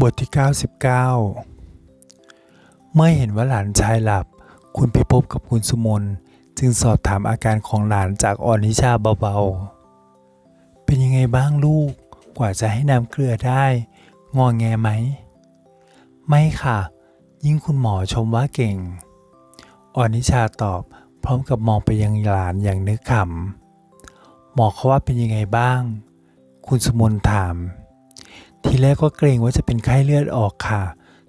บทที่ 99 เมื่อเห็นว่าหลานชายหลับ คุณพิภพกับคุณสุมนจึงสอบถามอาการของหลานจากออนิชาเบาๆ เป็นยังไงบ้างลูก กว่าจะให้น้ำเกลือได้ งอแงไหม ไม่ค่ะ ยิ่งคุณหมอชมว่าเก่ง ออนิชาตอบพร้อมกับมองไปยังหลานอย่างนึกขำหมอเขาว่าเป็นยังไงบ้าง คุณสมนถาม ทีแรกก็เกรงว่าจะเป็นไข้เลือดออกค่ะ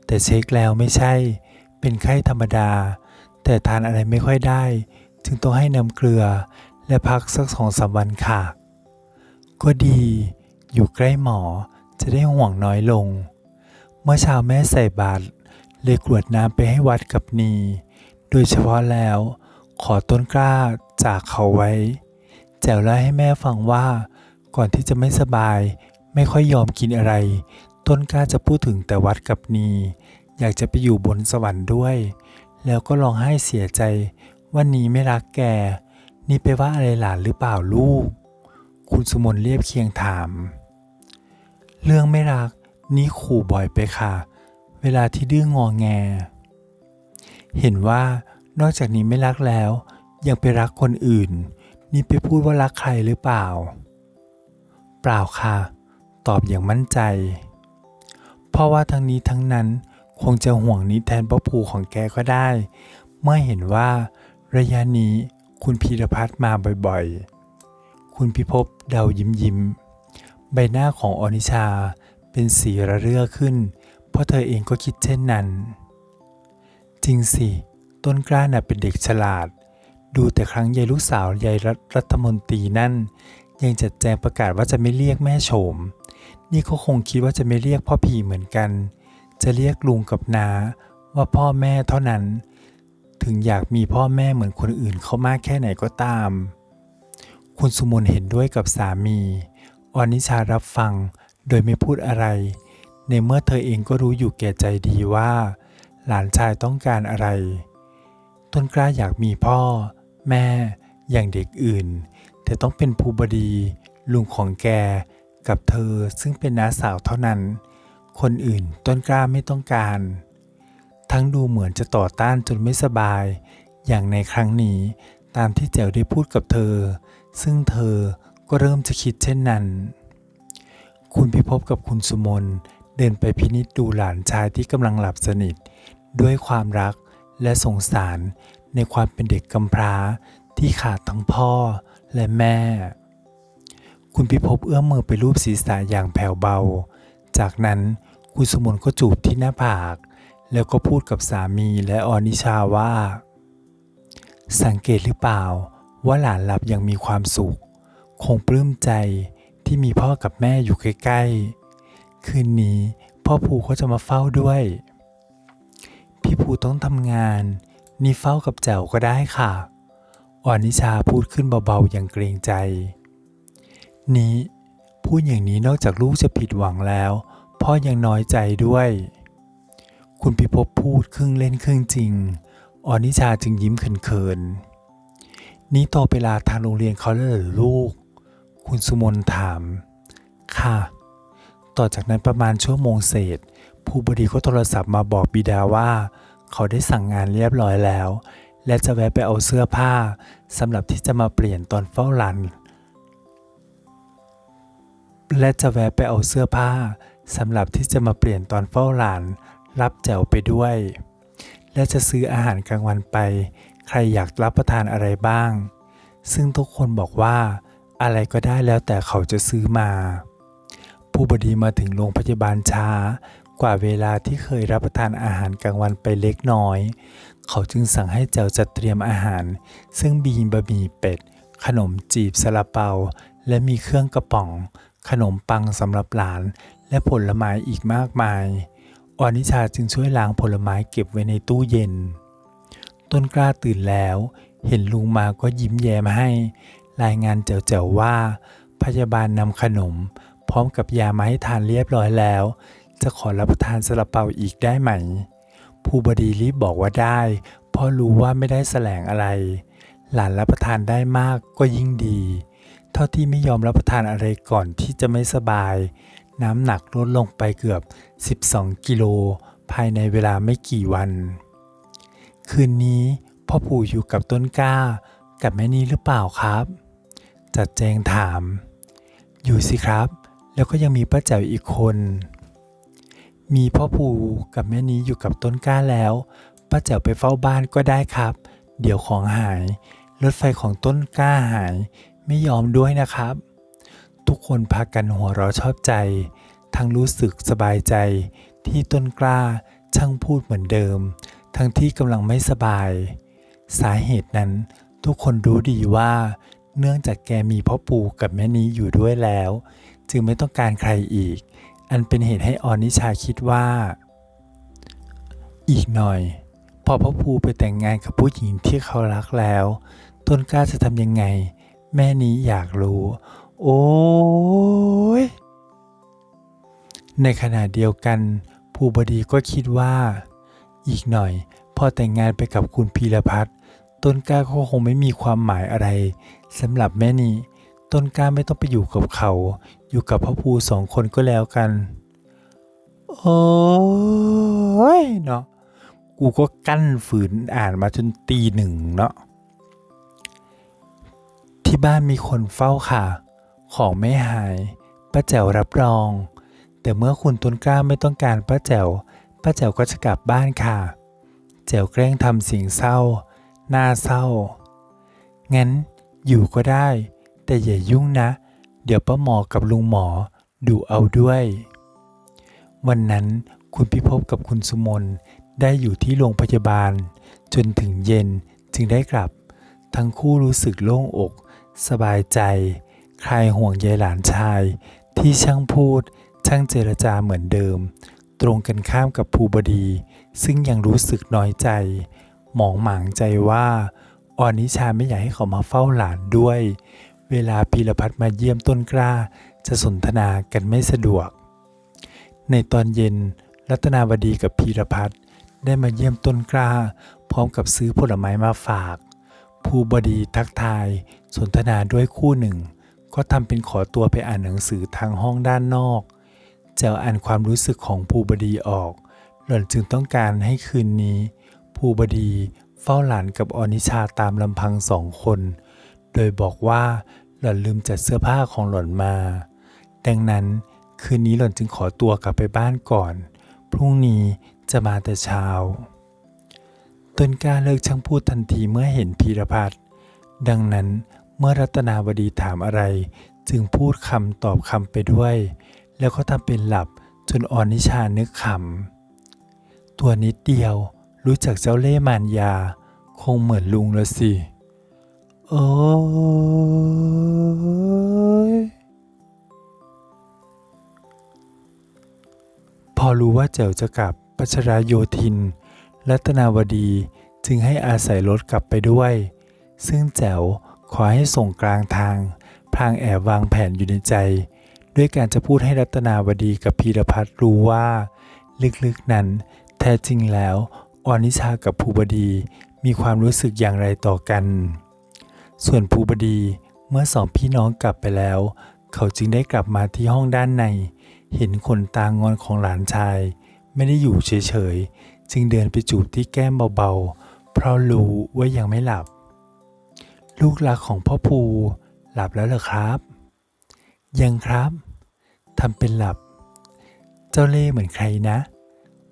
แต่เช็คแล้วไม่ใช่ เป็นไข้ธรรมดา แต่ทานอะไรไม่ค่อยได้ จึงต้องให้น้ำเกลือ และพักสักสองสามวันค่ะ ก็ดี อยู่ใกล้หมอจะได้ห่วงน้อยลง เมื่อเช้าแม่ใส่บาตรเลยกรวดน้ำไปให้วัดกับนี โดยเฉพาะแล้ว ขอต้นกล้าจากเขาไว้ แจ๋วเล่าให้แม่ฟังว่า ก่อนที่จะไม่สบาย ไม่ค่อยยอมกินอะไร ต้นกล้าจะพูดถึงแต่วัดกับนี อยากจะไปอยู่บนสวรรค์ด้วย แล้วก็ร้องไห้เสียใจว่านีไม่รักแก นี่ไปว่าอะไรหลานหรือเปล่าลูก คุณสุมนเรียบเคียงถาม เรื่องไม่รักนี่ขู่บ่อยไปค่ะ เวลาที่ดื้องอแง เห็นว่านอกจากนี้ไม่รักแล้ว ยังไปรักคนอื่น นี่ไปพูดว่ารักใครหรือเปล่า เปล่าค่ะ ตอบอย่างมั่นใจ เพราะว่าทั้งนี้ทั้งนั้นคงจะห่วงนิแทนพ่อผูของแกก็ได้ เมื่อเห็นว่า ระยะนี้คุณพีรพัฒน์มาบ่อยๆ คุณพิภพเดายิ้มยิ้ม ใบหน้าของอนิชาเป็นสีระเรื่อขึ้น เพราะเธอเองก็คิดเช่นนั้น จริงสิ ต้นกล้าน่ะเป็นเด็กฉลาด ดูแต่ครั้งยายลูกสาวยายรัฐมนตรีนั่น ยังจัดแจงประกาศว่าจะไม่เรียกแม่โฉม นี่ก็คงคิดว่าจะไม่เรียกพ่อผีเหมือนกัน จะเรียกลุงกับนาว่าพ่อแม่เท่านั้น ถึงอยากมีพ่อแม่เหมือนคนอื่นเขามากแค่ไหนก็ตาม คุณสุมนเห็นด้วยกับสามีออนิชารับฟังโดยไม่พูดอะไร ในเมื่อเธอเองก็รู้อยู่แก่ใจดีว่า หลานชายต้องการอะไร ต้นกล้าอยากมีพ่อ แม่ อย่างเด็กอื่น แต่ต้องเป็นภูบดี ลุงของแก กับเธอซึ่งเป็นน้าสาวเท่านั้น คนอื่นต้นกล้าไม่ต้องการ ทั้งดูเหมือนจะต่อต้านจนไม่สบาย อย่างในครั้งนี้ตามที่แจ๋วได้พูดกับเธอ ซึ่งเธอก็เริ่มจะคิดเช่นนั้น คุณพิภพกับคุณสุมนเดินไปพินิจดูหลานชายที่กำลังหลับสนิท ด้วยความรักและสงสารในความเป็นเด็กกำพร้าที่ขาดทั้งพ่อและแม่ คุณพิภพเอื้อมมือไปรูปศีรษะอย่างแผ่วเบา จากนั้นคุณสมนก็จูบที่หน้าผาก แล้วก็พูดกับสามีและออนิชาว่า สังเกตหรือเปล่าว่าหลานหลับยังมีความสุข คงปลื้มใจที่มีพ่อกับแม่อยู่ใกล้ๆ คืนนี้พ่อภูเขาจะมาเฝ้าด้วย พี่ภูต้องทำงาน นี่เฝ้ากับแจ๋วก็ได้ค่ะ ออนิชาพูดขึ้นเบาๆอย่างเกรงใจ นี้พูดอย่างนี้นอกจากลูกจะผิดหวังแล้ว พ่อยังน้อยใจด้วย คุณพิภพพูดครึ่งเล่นครึ่งจริง ออนิชาจึงยิ้มเขินๆนี่โตไปลาทางโรงเรียนเขาแล้วหรอลูก คุณสุมนถาม ค่ะ ต่อจากนั้นประมาณชั่วโมงเศษ ผู้บดีก็โทรศัพท์มาบอกบิดาว่า เขาได้สั่งงานเรียบร้อยแล้ว และจะแวะไปเอาเสื้อผ้าสำหรับที่จะมาเปลี่ยนตอนเฝ้าหลาน และจะแวะไปเอาเสื้อผ้าสำหรับที่จะมาเปลี่ยนตอนเฝ้าหลาน รับแจวไปด้วย และจะซื้ออาหารกลางวันไป ใครอยากรับประทานอะไรบ้าง ซึ่งทุกคนบอกว่าอะไรก็ได้แล้วแต่เขาจะซื้อมา ผู้บดีมาถึงโรงพยาบาลช้ากว่าเวลาที่เคยรับประทานอาหารกลางวันไปเล็กน้อย เขาจึงสั่งให้แจวจัดเตรียมอาหาร ซึ่งมีบะหมี่เป็ด ขนมจีบซาลาเปา และมีเครื่องกระป๋อง ขนมปังสำหรับหลาน และผลไม้อีกมากมายออนิชาจึงช่วยล้างผลไม้เก็บไว้ในตู้เย็น ต้นกล้าตื่นแล้ว เห็นลุงมาก็ยิ้มแย้มให้ รายงานแจ๋วๆว่า พยาบาลนำขนม พร้อมกับยามาให้ทานเรียบร้อยแล้ว จะขอรับประทานซาลาเปาอีกได้ไหม ผู้บดีรีบบอกว่าได้ เพราะรู้ว่าไม่ได้แสลงอะไร หลานรับประทานได้มากก็ยิ่งดี เท่าที่ไม่ยอมรับประทานอะไรก่อนที่จะไม่สบาย น้ำหนักลดลงไปเกือบ 12 กิโลภายในเวลาไม่กี่วัน คืนนี้พ่อปู่อยู่กับต้นกล้ากับแม่นี้หรือเปล่าครับ จัดแจงถาม อยู่สิครับ แล้วก็ยังมีป้าแจ๋วอีกคน มีพ่อปู่กับแม่นี้อยู่กับต้นกล้าแล้วป้าแจ๋วไปเฝ้าบ้านก็ได้ครับ เดี๋ยวของหาย รถไฟของต้นกล้าหาย ไม่ยอมด้วยนะครับ ทุกคนพากันหัวเราะชอบใจ ทั้งรู้สึกสบายใจที่ต้นกล้าช่างพูดเหมือนเดิม ทั้งที่กำลังไม่สบาย สาเหตุนั้นทุกคนรู้ดีว่า เนื่องจากแกมีพ่อปู่กับแม่นี้อยู่ด้วยแล้ว จึงไม่ต้องการใครอีก อันเป็นเหตุให้ออนิชาคิดว่า อีกหน่อย พอพ่อปู่ไปแต่งงานกับผู้หญิงที่เขารักแล้ว ต้นกล้าจะทำยังไง แม่นี้อยากรู้ โอ้ยในขณะเดียวกัน ภูบดีก็คิดว่า อีกหน่อยพอแต่งงานไปกับคุณพีรพัฒน์ต้นกล้าก็คงไม่มีความหมายอะไรสำหรับแม่นี้ต้นกล้าไม่ต้องไปอยู่กับเขา อยู่กับพ่อภูสองคนก็แล้วกัน โอ้ยเนาะกูก็กั้นฝืนอ่านมาจนตีหนึ่งเนาะ ที่บ้านมีคนเฝ้าค่ะ ของไม่หายป้าแจ๋วรับรอง แต่เมื่อคุณต้นกล้าไม่ต้องการป้าแจ๋วป้าแจ๋วก็จะกลับบ้านค่ะ แจ๋วแกล้งทำสิ่งเศร้า หน่าเศร้า งั้นอยู่ก็ได้ แต่อย่ายุ่งนะ เดี๋ยวป้าหมอกับลุงหมอดูเอาด้วย วันนั้นคุณพิภพกับคุณสุมนได้อยู่ที่โรงพยาบาล จนถึงเย็นจึงได้กลับ ทั้งคู่รู้สึกโล่งอก สบายใจ ใคลายห่วงใยหลานชาย ที่ช่างพูด ช่างเจรจาเหมือนเดิม ตรงกันข้ามกับภูบดี ซึ่งยังรู้สึกน้อยใจ หมองหมางใจว่าออนิชาไม่อยากให้เขามาเฝ้าหลานด้วย เวลาพีรพัฒน์มาเยี่ยมต้นกล้า จะสนทนากันไม่สะดวก ในตอนเย็น รัตนาวดีกับพีรพัฒน์ได้มาเยี่ยมต้นกล้า พร้อมกับซื้อผลไม้มาฝาก ภูบดีทักทาย สนทนาด้วยคู่หนึ่ง ก็ทำเป็นขอตัวไปอ่านหนังสือทางห้องด้านนอกแจวอ่านความรู้สึกของภูบดีออก หล่อนจึงต้องการให้คืนนี้ ภูบดีเฝ้าหลานกับอนิชาตามลำพังสองคน โดยบอกว่าหล่อนลืมจัดเสื้อผ้าของหล่อนมา ดังนั้นคืนนี้หล่อนจึงขอตัวกลับไปบ้านก่อน พรุ่งนี้จะมาแต่เช้า ตนกล้าเลิกช่างพูดทันทีเมื่อเห็นพีรพัฒน์ดังนั้นเมื่อรัตนาวดีถามอะไร จึงพูดคำตอบคำไปด้วย แล้วก็ทำเป็นหลับจนออนิชานึกขำตัวนิดเดียวรู้จักเจ้าเล่มานยา คงเหมือนลุงละสิ โอ้ยพอรู้ว่าแจ๋วจะกลับปัชราโยธิน รัตนาวดีจึงให้อาศัยรถกลับไปด้วย ซึ่งแจ๋วขอให้ส่งกลางทาง พลางแอบวางแผนอยู่ในใจ ด้วยการจะพูดให้รัตนาวดีกับพีรพัฒน์รู้ว่า ลึกๆนั้น แท้จริงแล้วออนิชากับภูบดีมีความรู้สึกอย่างไรต่อกัน ส่วนภูบดีเมื่อสองพี่น้องกลับไปแล้ว เขาจึงได้กลับมาที่ห้องด้านใน เห็นขนตางอนของหลานชาย ไม่ได้อยู่เฉยๆ จึงเดินไปจูบที่แก้มเบาๆ เพราะรู้ว่ายังไม่หลับ ลูกรักของพ่อภูหลับแล้วเหรอครับ ยังครับทำเป็นหลับ เจ้าเล่เหมือนใครนะ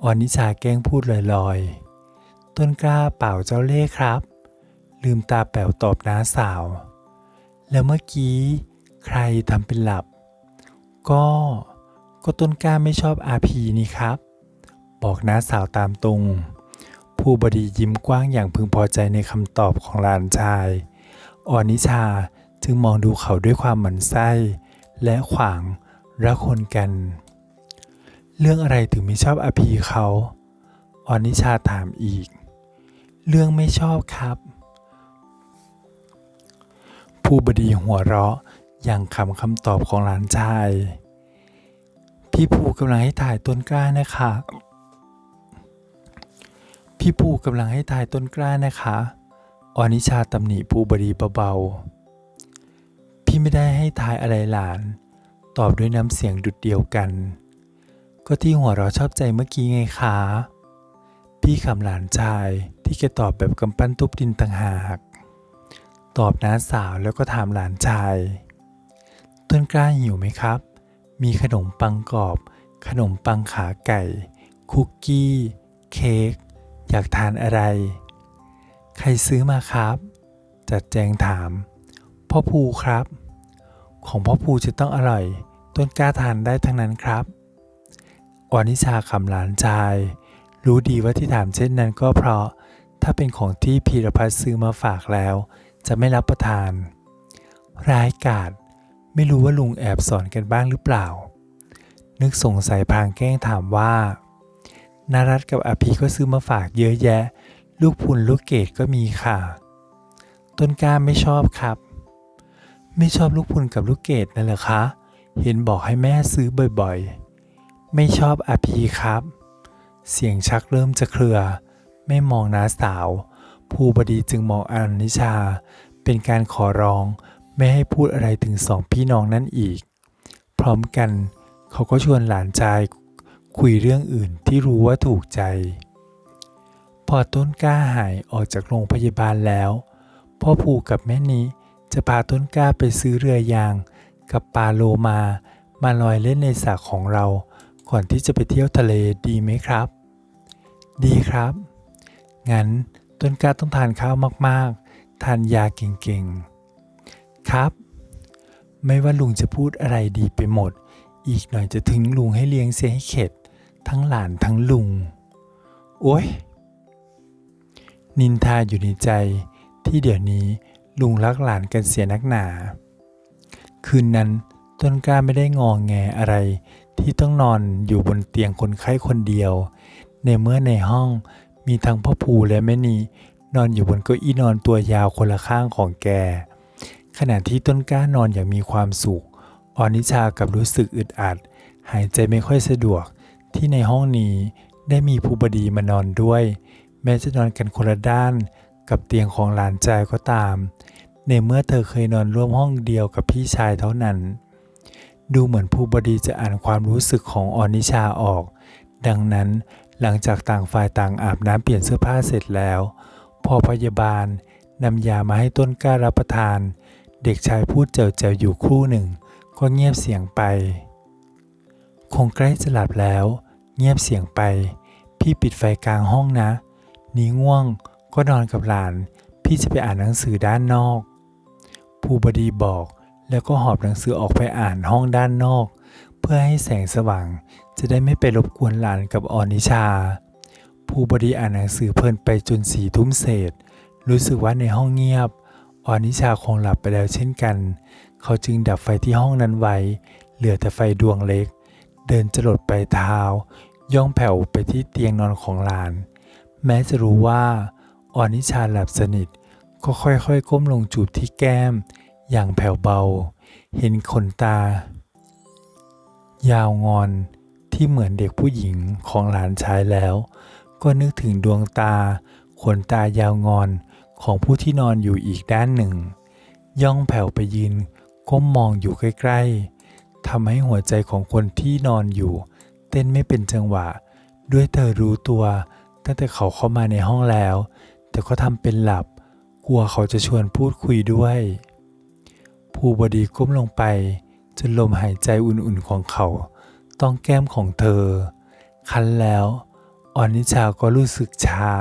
ออนิชาแกล้งพูดลอยๆ ต้นกล้าเป่าเจ้าเล่ครับ ลืมตาแป๋วตอบน้าสาว แล้วเมื่อกี้ใครทำเป็นหลับ ก็ก็ต้นกล้าไม่ชอบอาพีนี่ครับ บอกน้าสาวตามตรง ผู้บดียิ้มกว้างอย่างพึงพอใจในคำตอบของหลานชาย ออนิชาจึงมองดูเขาด้วยความหมั่นไส้ และขวางระคนกัน เรื่องอะไรถึงไม่ชอบอาพีเขา ออนิชาถามอีก เรื่องไม่ชอบครับ ผู้บดีหัวเราะอย่างคำคำตอบของหลานชาย พี่ภูกำลังให้ถ่ายต้นกล้านะคะ พี่ภูกำลังให้ถ่ายต้นกล้านะคะ ออนิชาตำหนิภูบดีเบาๆ พี่ไม่ได้ให้ทายอะไรหลาน ตอบด้วยน้ำเสียงดุดเดียวกัน ก็ที่หัวเราชอบใจเมื่อกี้ไงคะ พี่ขำหลานชายที่แกตอบแบบกำปั้นทุบดินต่างหาก ตอบน้าสาวแล้วก็ถามหลานชาย ต้นกล้าหิวไหมครับ มีขนมปังกรอบ ขนมปังขาไก่ คุกกี้ เค้ก อยากทานอะไร ใครซื้อมาครับ จัดแจงถาม พ่อภูครับ ของพ่อภูจะต้องอร่อย ต้นกล้าทานได้ทั้งนั้นครับวานิชาคำหลานชาย รู้ดีว่าที่ถามเช่นนั้นก็เพราะ ถ้าเป็นของที่พีรพัฒน์ซื้อมาฝากแล้ว จะไม่รับประทาน ร้ายกาจไม่รู้ว่าลุงแอบสอนกันบ้างหรือเปล่า นึกสงสัยพางแกล้งถามว่า นารัตกับอภีก็ซื้อมาฝากเยอะแยะ ลูกพุนลูกเกดก็มีค่ะ ต้นกล้าไม่ชอบครับ ไม่ชอบลูกพุนกับลูกเกดนั่นเหรอคะ เห็นบอกให้แม่ซื้อบ่อยๆ ไม่ชอบอภีครับ เสียงชักเริ่มจะเครือ ไม่มองน้าสาว ภูบดีจึงมองอนิชา เป็นการขอร้องไม่ให้พูดอะไรถึงสองพี่น้องนั่นอีก พร้อมกันเขาก็ชวนหลานชาย คุยเรื่องอื่นที่รู้ว่าถูกใจ พอต้นกล้าหายออกจากโรงพยาบาลแล้ว พ่อภูกับแม่นี้จะพาต้นกล้าไปซื้อเรือยาง กับปลาโลมามาลอยเล่นในสระของเรา ก่อนที่จะไปเที่ยวทะเลดีไหมครับ ดีครับ งั้นต้นกล้าต้องทานข้าวมากๆ ทานยาเก่งๆ ครับ ไม่ว่าลุงจะพูดอะไรดีไปหมด อีกหน่อยจะถึงลุงให้เลี้ยงเสียให้เข็ด ทั้งหลานทั้งลุง โอ้ย นินทาอยู่ในใจที่เดี๋ยวนี้ลุงรักหลานกันเสียนักหนา คืนนั้นต้นกล้าไม่ได้งองแงอะไรที่ต้องนอนอยู่บนเตียงคนไข้คนเดียว ในเมื่อในห้องมีทั้งพ่อภูและแม่นีนอนอยู่บนเก้าอี้นอนตัวยาวคนละข้างของแก ขณะที่ต้นกล้านอนอย่างมีความสุข ออนิชากับรู้สึกอึดอัด หายใจไม่ค่อยสะดวก ที่ในห้องนี้ได้มีภูบดีมานอนด้วย แม้จะนอนกันคนละด้านกับเตียงของหลานชายก็ตาม ในเมื่อเธอเคยนอนร่วมห้องเดียวกับพี่ชายเท่านั้น ดูเหมือนภูบดีจะอ่านความรู้สึกของออนิชาออก ดังนั้นหลังจากต่างฝ่ายต่างอาบน้ำเปลี่ยนเสื้อผ้าเสร็จแล้ว พอพยาบาลนำยามาให้ต้นกล้ารับประทาน เด็กชายพูดเจ๋วๆอยู่ครู่หนึ่ง ก็เงียบเสียงไป คงใกล้จะหลับแล้ว เงียบเสียงไป พี่ปิดไฟกลางห้องนะ นี้ง่วงก็นอนกับหลาน พี่จะไปอ่านหนังสือด้านนอก ภูบดีบอกแล้วก็หอบหนังสือออกไปอ่านห้องด้านนอก เพื่อให้แสงสว่าง จะได้ไม่ไปรบกวนหลานกับออนิชา ภูบดีอ่านหนังสือเพลินไปจนสี่ทุ่มเศษ รู้สึกว่าในห้องเงียบ ออนิชาคงหลับไปแล้วเช่นกัน เขาจึงดับไฟที่ห้องนั้นไว้ เหลือแต่ไฟดวงเล็ก เดินจรดไปเท้า ย่องแผ่วไปที่เตียงนอนของหลาน แม้จะรู้ว่าออนิชาหลับสนิทก็ค่อยๆ ก้มลงจูบที่แก้ม อย่างแผ่วเบา เห็นขนตา ยาวงอนที่เหมือนเด็กผู้หญิงของหลานชายแล้ว ก็นึกถึงดวงตา ขนตายาวงอนของผู้ที่นอนอยู่อีกด้านหนึ่ง ย่องแผ่วไปยืนก้มมองอยู่ใกล้ๆ ทำให้หัวใจของคนที่นอนอยู่ เต้นไม่เป็นจังหวะ ด้วยเธอรู้ตัวตั้งแต่เขาเข้ามาในห้องแล้ว แต่ก็ทำเป็นหลับ กลัวเขาจะชวนพูดคุยด้วย ภูบดีก้มลงไป จนลมหายใจอุ่นๆของเขา ต้องแก้มของเธอ คันแล้วออนิชาก็รู้สึกชา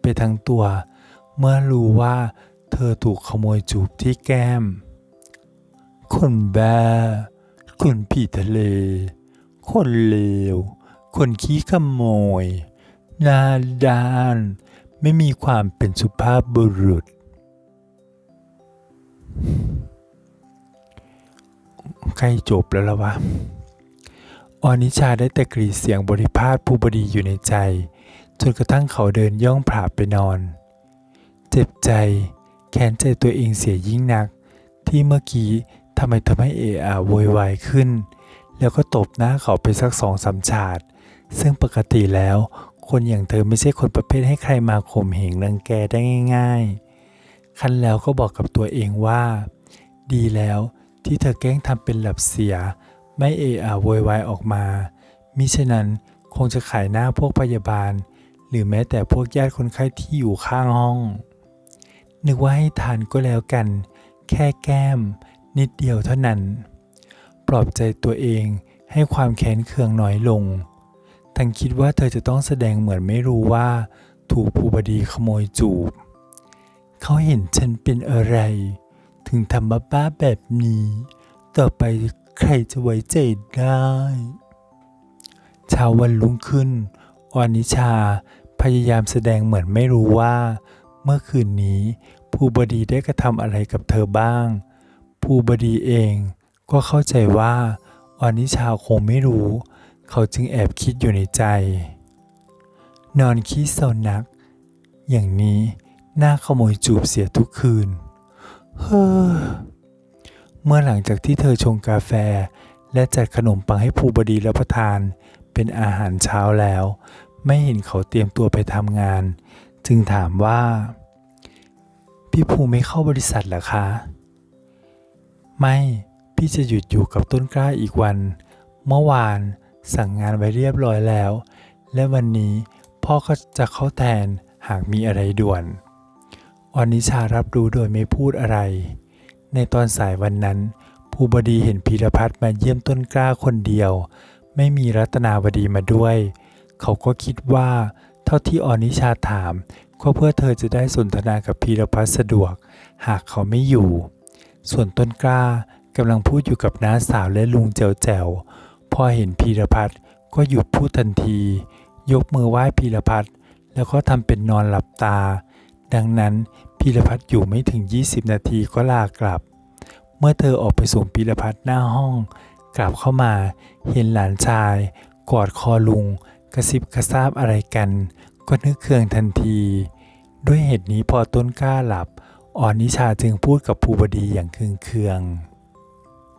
ไปทั้งตัว เมื่อรู้ว่าเธอถูกขโมยจูบที่แก้ม คนแบ คนผีทะเล คนเลว คนขี้ขโมยหนาด้าน ไม่มีความเป็นสุภาพบุรุษ ใกล้จบแล้วละวะออนิชาได้แต่กรีดเสียงบริพาทผู้บดีอยู่ในใจ จนกระทั่งเขาเดินย่องผราไปนอน เจ็บใจ แค้นใจตัวเองเสียยิ่งนัก ที่เมื่อกี้ ทำไมทำให้เอะอะโวยวายขึ้น แล้วก็ตบหน้าเขาไปสักสองสามฉาดซึ่งปกติแล้ว คนอย่างเธอไม่ใช่คนประเภทให้ใครมาข่มเหงรังแกได้ง่ายๆคันแล้วก็บอกกับตัวเองว่า ดีแล้วที่เธอแกล้งทำเป็นหลับเสีย ไม่เอะอะโวยวายออกมามิฉะนั้นคงจะขายหน้าพวกพยาบาล หรือแม้แต่พวกญาติคนไข้ที่อยู่ข้างห้อง นึกว่าให้ทานก็แล้วกัน แค่แก้ม นิดเดียวเท่านั้น ปลอบใจตัวเองให้ความแค้นเคืองน้อยลงทั้งคิดว่าเธอจะต้องแสดงเหมือนไม่รู้ว่า ถูกภูบดีขโมยจูบ เขาเห็นฉันเป็นอะไร ถึงทำบ้าๆแบบนี้ ต่อไปใครจะไว้ใจได้เช้าวันรุ่งขึ้นออนิชาพยายามแสดงเหมือนไม่รู้ว่า เมื่อคืนนี้ภูบดีได้กระทำอะไรกับเธอบ้าง ภูบดีเองก็เข้าใจว่าออนิชาคงไม่รู้ เขาจึงแอบคิดอยู่ในใจ นอนคิดเศร้านัก อย่างนี้น่าขโมยจูบเสียทุกคืน เฮ้อ เมื่อหลังจากที่เธอชงกาแฟ และจัดขนมปังให้ภูบดีรับประทาน เป็นอาหารเช้าแล้ว ไม่เห็นเขาเตรียมตัวไปทำงาน จึงถามว่า พี่ภูไม่เข้าบริษัทหรอคะ ไม่พี่จะหยุดอยู่กับต้นกล้าอีกวัน เมื่อวานสั่งงานไว้เรียบร้อยแล้ว และวันนี้พ่อก็จะเข้าแทนหากมีอะไรด่วนอนิชารับรู้โดยไม่พูดอะไร ในตอนสายวันนั้น ภูบดีเห็นพีรพัฒน์มาเยี่ยมต้นกล้าคนเดียว ไม่มีรัตนาวดีมาด้วย เขาก็คิดว่า เท่าที่อนิชาถามก็เพื่อเธอจะได้สนทนากับพีรพัฒน์สะดวก หากเขาไม่อยู่ ส่วนต้นกล้ากำลังพูดอยู่กับน้าสาวและลุงแจวแจวพอเห็นพีรพัฒน์ก็หยุดพูดทันที ยกมือไหว้พีรพัฒน์แล้วก็ทำเป็นนอนหลับตา ดังนั้นพีรพัฒน์อยู่ไม่ถึง 20 นาทีก็ลากลับ เมื่อเธอออกไปส่งพีรพัฒน์หน้าห้อง กลับเข้ามา เห็นหลานชาย กอดคอลุง กระซิบกระซาบอะไรกัน ก็นึกเคืองทันที ด้วยเหตุนี้พอต้นกล้าหลับ อ่อนนิชาจึงพูดกับภูบดีอย่างเคืองเคือง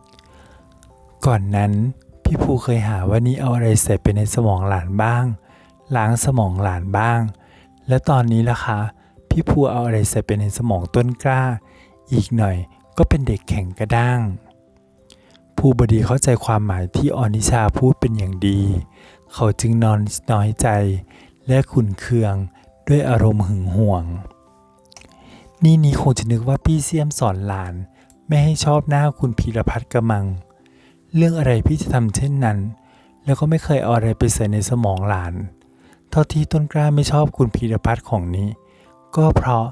ๆ ก่อนนั้นพี่ภูเคยหาว่านี่เอาอะไรใส่ไปในสมองหลานบ้าง ล้างสมองหลานบ้าง และตอนนี้ล่ะคะ พี่ภูเอาอะไรใส่ไปในสมองต้นกล้า อีกหน่อยก็เป็นเด็กแข็งกระด้าง ภูบดีเข้าใจความหมายที่ออนิชาพูดเป็นอย่างดี เขาจึงนอนน้อยใจและขุนเคืองด้วยอารมณ์หึงหวง นี่นี้คงจะนึกว่าพี่เสียมสอนหลาน ไม่ให้ชอบหน้าคุณพีรพัฒน์กระมัง เรื่องอะไรพี่จะทำเช่นนั้น แล้วก็ไม่เคยเอาอะไรไปใส่ในสมองหลาน เท่าที่ต้นกล้าไม่ชอบคุณพีรพัฒน์ของนี้ ก็เพราะ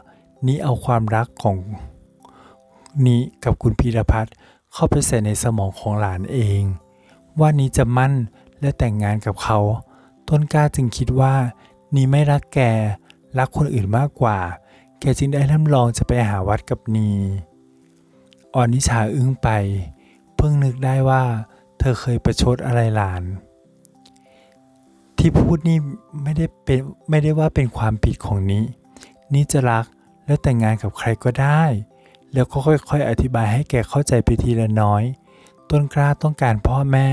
นี้เอาความรักของนี้กับคุณพีรพัฒน์เข้าไปใส่ในสมองของหลานเอง ว่านี้จะมั่นและแต่งงานกับเขา ต้นกล้าจึงคิดว่า นี้ไม่รักแกรักคนอื่นมากกว่า แกจึงได้ทำลองจะไปหาวัดกับนีอ่อนนิชาอึ้งไป เพิ่งนึกได้ว่า เธอเคยประชดอะไรหลาน ที่พูดนี่ไม่ได้เป็นไม่ได้ว่าเป็นความผิดของนี้ นี่จะรักและแต่งงานกับใครก็ได้ แล้วก็ค่อยๆ อธิบายให้แกเข้าใจไปทีละน้อย ต้นกล้าต้องการพ่อแม่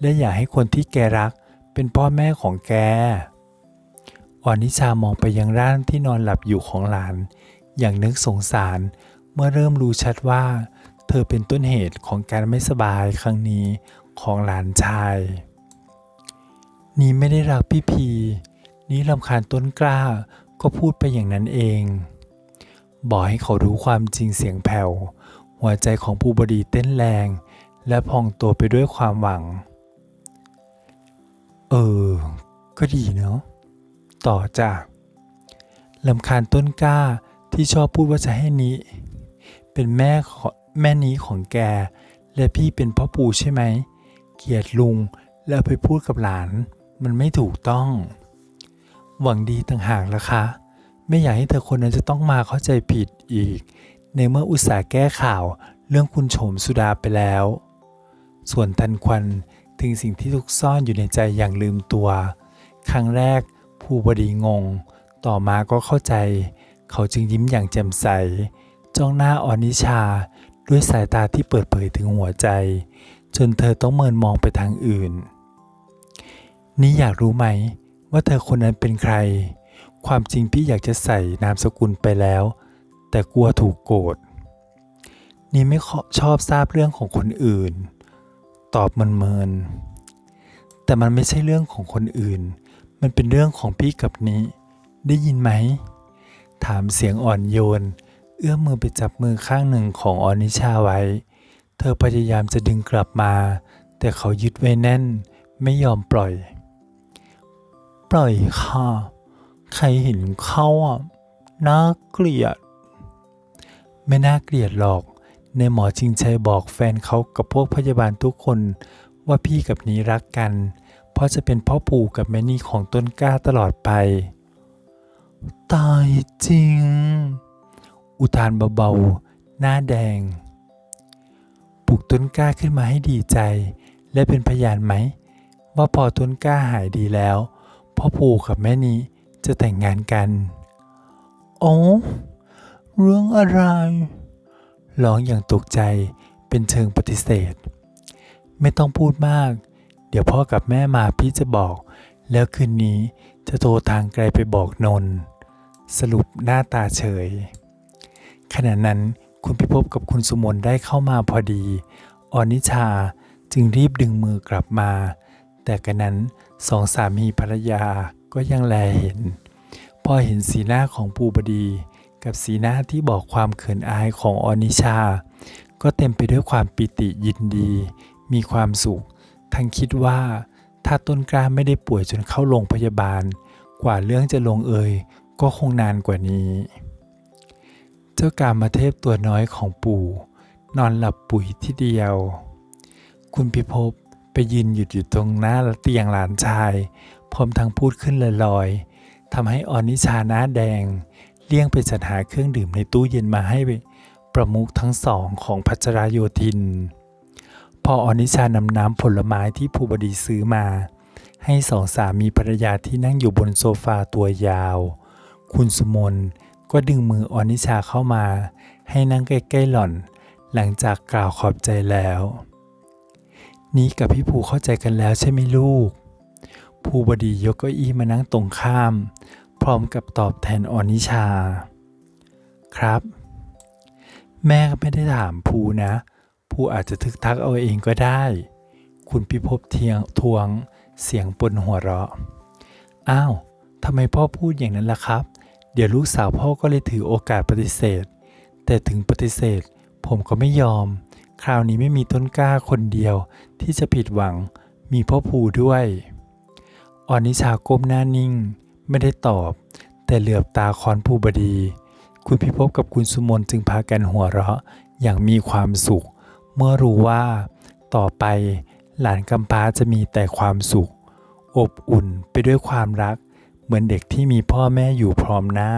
และอยากให้คนที่แกรักเป็นพ่อแม่ของแก อ่อนนิชามองไปยังร่างที่นอนหลับอยู่ของหลาน อย่างนึกสงสารเมื่อเริ่มรู้ชัดว่า เธอเป็นต้นเหตุของการไม่สบายครั้งนี้ของหลานชาย นี้ไม่ได้รักพี่พี นี้รำคาญต้นกล้าก็พูดไปอย่างนั้นเอง บอกให้เขารู้ความจริงเสียงแผ่ว หัวใจของภูบดีเต้นแรง และพองตัวไปด้วยความหวัง เออ ก็ดีเนาะ ต่อจากลำคาญต้นกล้าที่ชอบพูดว่าจะให้นี้ เป็นแม่แม่นี้ของแก และพี่เป็นพ่อปู่ใช่ไหม เกียดลุงแล้วไปพูดกับหลาน มันไม่ถูกต้อง หวังดีต่างหากละคะ ไม่อยากให้เธอคนนั้นจะต้องมาเข้าใจผิดอีก ในเมื่ออุตส่าห์แก้ข่าวเรื่องคุณโฉมสุดาไปแล้ว ส่วนทันควันถึงสิ่งที่ทุกซ่อนอยู่ในใจอย่างลืมตัว ครั้งแรก ภูบดีงง ต่อมาก็เข้าใจ เขาจึงยิ้มอย่างแจ่มใส จ้องหน้าออนิชาด้วยสายตาที่เปิดเผยถึงหัวใจ จนเธอต้องเมินมองไปทางอื่น นี่อยากรู้ไหม ว่าเธอคนนั้นเป็นใคร ความจริงพี่อยากจะใส่นามสกุลไปแล้ว แต่กลัวถูกโกรธนี่ไม่ชอบทราบเรื่องของคนอื่น ตอบเมินๆแต่มันไม่ใช่เรื่องของคนอื่น มันเป็นเรื่องของพี่กับนี้ ได้ยินไหม ถามเสียงอ่อนโยน เอื้อมมือไปจับมือข้างหนึ่งของออนิชาไว้ เธอพยายามจะดึงกลับมา แต่เขายึดไว้แน่น ไม่ยอมปล่อย ปล่อยค่ะ ใครเห็นเขาอะ น่าเกลียด ไม่น่าเกลียดหรอก ในหมอชิงชัยบอกแฟนเขากับพวกพยาบาลทุกคนว่าพี่กับนี้รักกัน เพราะจะเป็นพ่อปู่กับแม่นี่ของต้นกล้าตลอดไป ตายจริง อุทานเบาๆ หน้าแดง ปลุกต้นกล้าขึ้นมาให้ดีใจ และเป็นพยานไหม ว่าพอต้นกล้าหายดีแล้ว พ่อปู่กับแม่นี้จะแต่งงานกัน โอ้เรื่องอะไร ร้องอย่างตกใจเป็นเชิงปฏิเสธ ไม่ต้องพูดมาก เดี๋ยวพ่อกับแม่มาพี่จะบอก แล้วคืนนี้จะโทรทางไกลไปบอกนนท์สรุปหน้าตาเฉย ขณะนั้นคุณพิภพกับคุณสุมนได้เข้ามาพอดี ออนิชาจึงรีบดึงมือกลับมา แต่กันนั้นสองสามีภรรยาก็ยังแลเห็น พอเห็นสีหน้าของปูบดี กับสีหน้าที่บอกความเขินอายของออนิชา ก็เต็มไปด้วยความปิติยินดี มีความสุข ทั้งคิดว่า ถ้าต้นกล้าไม่ได้ป่วยจนเข้าโรงพยาบาล กว่าเรื่องจะลงเอยก็คงนานกว่านี้ เจ้ากามาเทพตัวน้อยของปู่ นอนหลับปุ๋ยที่เดียว คุณพิภพไปยืนหยุดอยู่ตรงหน้าเตียงหลานชาย พร้อมทั้งพูดขึ้นลอยๆทำให้ออนิชาหน้าแดง เลี่ยงไปจัดหาเครื่องดื่มในตู้เย็นมาให้ประมุขทั้งสองของพัชราโยธิน ออนิชานำน้ำผลไม้ที่ภูบดีซื้อมา ให้สองสามีภรรยาที่นั่งอยู่บนโซฟาตัวยาว คุณสุมนก็ดึงมืออนิชาเข้ามา ให้นั่งใกล้ๆหล่อน หลังจากกล่าวขอบใจแล้ว นี่กับพี่ภูเข้าใจกันแล้วใช่ไหมลูก ภูบดียกเก้าอี้มานั่งตรงข้าม พร้อมกับตอบแทนอนิชา ครับ แม่ก็ไม่ได้ถามภูนะ ภูอาจจะทึกทักเอาเองก็ได้ คุณพิภพเทียงทวงเสียงปนหัวเราะ อ้าวทำไมพ่อพูดอย่างนั้นล่ะครับ เดี๋ยวลูกสาวพ่อก็เลยถือโอกาสปฏิเสธ แต่ถึงปฏิเสธ ผมก็ไม่ยอม คราวนี้ไม่มีต้นกล้าคนเดียว ที่จะผิดหวัง มีพ่อภูด้วยออนิชาก้มหน้านิ่ง ไม่ได้ตอบ แต่เหลือบตาคอนภูบดี คุณพิภพกับคุณสุมนจึงพากันหัวเราะอย่างมีความสุข เมื่อรู้ว่า ต่อไปหลานกำพร้าจะมีแต่ความสุข อบอุ่นไปด้วยความรัก เหมือนเด็กที่มีพ่อแม่อยู่พร้อมหน้า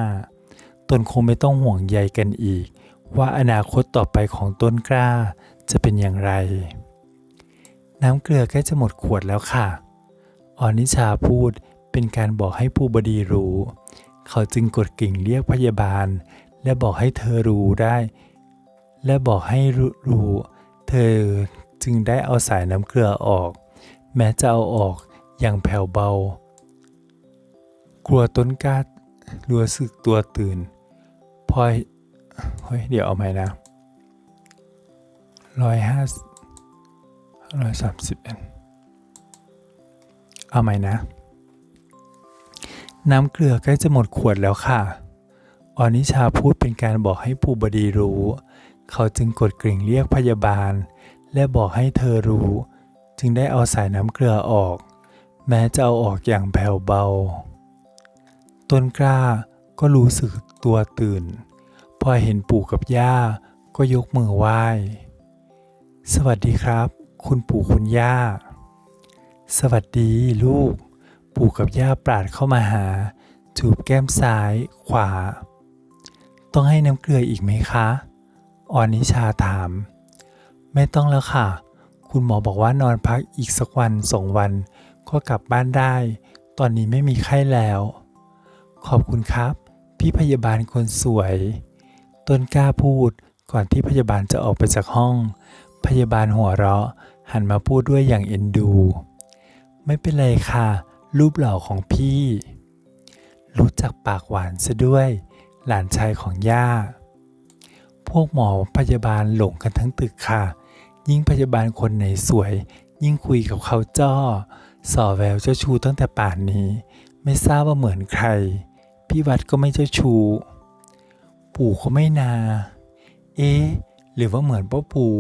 ตนคงไม่ต้องห่วงใยกันอีก ว่าอนาคตต่อไปของต้นกล้าจะเป็นอย่างไร น้ำเกลือใกล้จะหมดขวดแล้วค่ะ ออนิชาพูดเป็นการบอกให้ผู้บดีรู้ เขาจึงกดกิ่งเรียกพยาบาล และบอกให้เธอรู้ได้ และบอกให้รู้รู้ เธอจึงได้เอาสายน้ำเกลือออก แม้จะเอาออกอย่างแผ่วเบา กลัวต้นกล้ารู้สึกตัวตื่น พอยเฮ้ยเดี๋ยวเอาใหม่นะร้อยห้าร้อยสามสิบเอ็ดเอาใหม่นะ น้ำเกลือใกล้จะหมดขวดแล้วค่ะ ออนิชาพูดเป็นการบอกให้ผู้บดีรู้ เขาจึงกดกริ่งเรียกพยาบาล และบอกให้เธอรู้ จึงได้เอาสายน้ำเกลือออก แม้จะเอาออกอย่างแผ่วเบา ต้นกล้าก็รู้สึกตัวตื่น พอเห็นปู่กับย่าก็ยกมือไหว้ สวัสดีครับ คุณปู่คุณย่า สวัสดีลูก ปู่กับย่าปราดเข้ามาหา จูบแก้มซ้าย ขวา ต้องให้น้ำเกลืออีกไหมคะ ออนิชาถาม ไม่ต้องแล้วค่ะ คุณหมอบอกว่านอนพักอีกสักวันสองวัน ก็กลับบ้านได้ ตอนนี้ไม่มีไข้แล้ว ขอบคุณครับ พี่พยาบาลคนสวย ต้นกล้าพูดก่อนที่พยาบาลจะออกไปจากห้อง พยาบาลหัวเราะ หันมาพูดด้วยอย่างเอ็นดู ไม่เป็นไรค่ะ รูปหล่อของพี่ รู้จักปากหวานซะด้วย หลานชายของย่า พวกหมอพยาบาลหลงกันทั้งตึกค่ะ ยิ่งพยาบาลคนไหนสวย ยิ่งคุยกับเขาจ้อ สอแววเจ้าชูตั้งแต่ป่านนี้ ไม่ทราบว่าเหมือนใคร พี่วัดก็ไม่เจ้าชู้ปู่ก็ไม่นา เอ๊ะ หรือว่าเหมือนพ่อปู่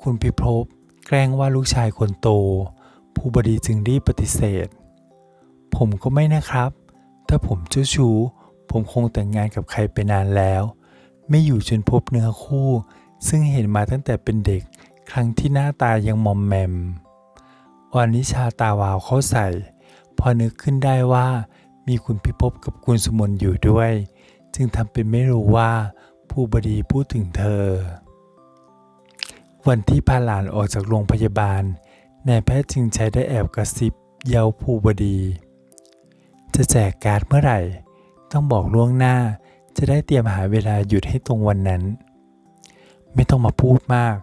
คุณพิภพแกล้งว่าลูกชายคนโต ผู้บดีจึงรีบปฏิเสธ ผมก็ไม่นะครับ ถ้าผมเจ้าชู้ผมคงแต่งงานกับใครไปนานแล้ว ไม่อยู่จนพบเนื้อคู่ ซึ่งเห็นมาตั้งแต่เป็นเด็กครั้งที่หน้าตายังมอมแมมออนิชาตาวาวเข้าใส่ พอนึกขึ้นได้ว่า มีคุณพิภพกับคุณสุมนอยู่ด้วย จึงทำเป็นไม่รู้ว่าผู้บดีพูดถึงเธอ วันที่พาหลานออกจากโรงพยาบาลนายแพทย์จึงใช้ได้แอบกระซิบเยาผู้บดี จะแจกการ์ดเมื่อไหร่ ต้องบอกล่วงหน้า จะได้เตรียมหาเวลาหยุดให้ตรงวันนั้น ไม่ต้องมาพูดมาก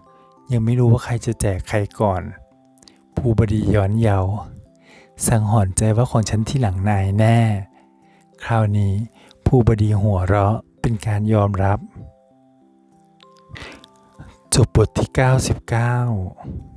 ยังไม่รู้ว่าใครจะแจกใครก่อน ผู้บดีย้อนเยาสังหรณ์ใจว่าของฉันที่หลังนายแน่ คราวนี้ผู้บดีหัวเราะเป็นการยอมรับ จบบทที่ 99